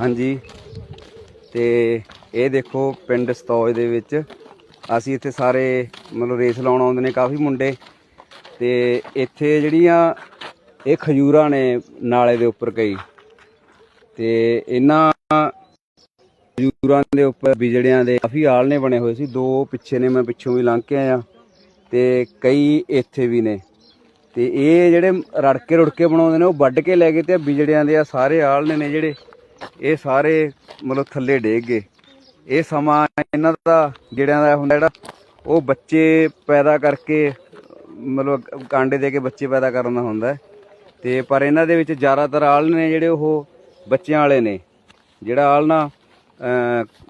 ਹਾਂਜੀ। ਤੇ ਇਹ ਦੇਖੋ ਪਿੰਡ ਸਤੌਜ ਦੇ ਵਿੱਚ ਅਸੀਂ ਇੱਥੇ ਸਾਰੇ ਮਤਲਬ ਰੇਸ ਲਾਉਣ ਆਉਂਦੇ ਨੇ ਕਾਫੀ ਮੁੰਡੇ। ਤੇ ਇੱਥੇ ਜਿਹੜੀਆਂ ਇਹ ਖਜੂਰਾਂ ਨੇ ਨਾਲੇ ਦੇ ਉੱਪਰ ਕਈ। ਤੇ ਇਹਨਾਂ ਖਜੂਰਾਂ ਦੇ ਉੱਪਰ ਬਿਜੜਿਆਂ ਦੇ ਕਾਫੀ ਆਲਣੇ ਬਣੇ ਹੋਏ ਸੀ। ਦੋ ਪਿੱਛੇ ਨੇ, ਮੈਂ ਪਿੱਛੋਂ ਵੀ ਲੰਘ ਕੇ ਆਇਆ। ਤੇ ਕਈ ਇੱਥੇ ਵੀ ਨੇ। ਤੇ ਇਹ ਜਿਹੜੇ ਰੜਕੇ ਰੁੜਕੇ ਬਣਾਉਂਦੇ ਨੇ, ਉਹ ਵੱਢ ਕੇ ਲੈ ਗਏ ਤੇ ਬਿਜੜਿਆਂ ਦੇ ਆ ਸਾਰੇ ਆਲਣੇ ਨੇ ਜਿਹੜੇ। ਇਹ ਸਾਰੇ ਮਤਲਬ ਥੱਲੇ ਡੇਗ ਗਏ। ਇਹ ਸਮਾਂ ਇਹਨਾਂ ਦਾ ਜਿਹੜਿਆਂ ਦਾ ਹੁੰਦਾ ਜਿਹੜਾ ਉਹ ਬੱਚੇ ਪੈਦਾ ਕਰਕੇ ਮਤਲਬ ਕਾਂਡੇ ਦੇ ਕੇ ਬੱਚੇ ਪੈਦਾ ਕਰਨ ਦਾ ਹੁੰਦਾ ਹੈ। ਤੇ ਪਰ ਇਹਨਾਂ ਦੇ ਵਿੱਚ ਜ਼ਿਆਦਾਤਰ ਆਲ਼ ਨੇ ਜਿਹੜੇ ਉਹ ਬੱਚਿਆਂ ਵਾਲੇ ਨੇ। ਜਿਹੜਾ ਆਲਣਾ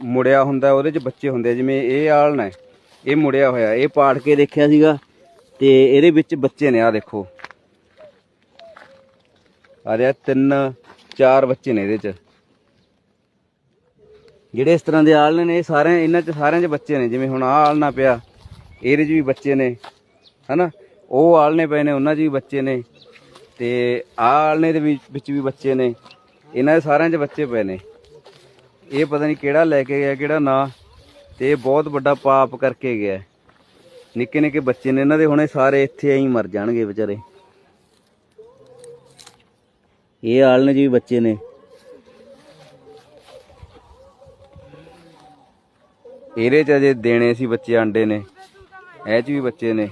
ਮੁੜਿਆ ਹੁੰਦਾ ਉਹਦੇ 'ਚ ਬੱਚੇ ਹੁੰਦੇ ਜਿਵੇਂ ਇਹ ਆਲਣਾ ਹੈ, ਇਹ ਮੁੜਿਆ ਹੋਇਆ। ਇਹ ਪਾੜ ਕੇ ਦੇਖਿਆ ਸੀਗਾ ਤੇ ਇਹਦੇ ਵਿੱਚ ਬੱਚੇ ਨੇ ਆ ਦੇਖੋ। ਆ ਰਿਹਾ ਤਿੰਨ ਚਾਰ ਬੱਚੇ ਨੇ ਇਹਦੇ 'ਚ। ਜਿਹੜੇ ਇਸ ਤਰ੍ਹਾਂ ਦੇ ਆਲਣੇ ਨੇ, ਇਹ ਸਾਰਿਆਂ ਇਹਨਾਂ 'ਚ, ਸਾਰਿਆਂ 'ਚ ਬੱਚੇ ਨੇ, ਜਿਵੇਂ ਹੁਣ ਆਹ ਆਲਣਾ ਪਿਆ, ਇਹਦੇ 'ਚ ਵੀ ਬੱਚੇ ਨੇ, ਹਨਾ? ਉਹ ਆਲਣੇ ਪਏ ਨੇ, ਉਹਨਾਂ 'ਚ ਵੀ ਬੱਚੇ ਨੇ, ਤੇ ਆਹ ਆਲਣੇ ਦੇ ਵਿੱਚ ਵਿੱਚ ਵੀ ਬੱਚੇ ਨੇ, ਇਹਨਾਂ ਦੇ ਸਾਰਿਆਂ 'ਚ ਬੱਚੇ ਪਏ ਨੇ। ਇਹ ਪਤਾ ਨਹੀਂ ਕਿਹੜਾ ਲੈ ਕੇ ਗਿਆ, ਕਿਹੜਾ ਨਾ, ਤੇ ਇਹ ਬਹੁਤ ਵੱਡਾ ਪਾਪ ਕਰਕੇ ਗਿਆ ਨਿੱਕੇ ਨਿੱਕੇ ਬੱਚੇ ਨੇ, ਇਹਨਾਂ ਦੇ ਹੁਣੇ ਸਾਰੇ ਇੱਥੇ ਐਂ ਮਰ ਜਾਣਗੇ ਵਿਚਾਰੇ। ਇਹ ਆਲਣੇ 'ਚ ਵੀ ਬੱਚੇ ਨੇ। ਇਹਦੇ 'ਚ ਅਜੇ ਦੇਣੇ ਸੀ ਬੱਚੇ ਆਂਡੇ ਨੇ ਇਹ 'ਚ ਵੀ ਬੱਚੇ ਨੇ।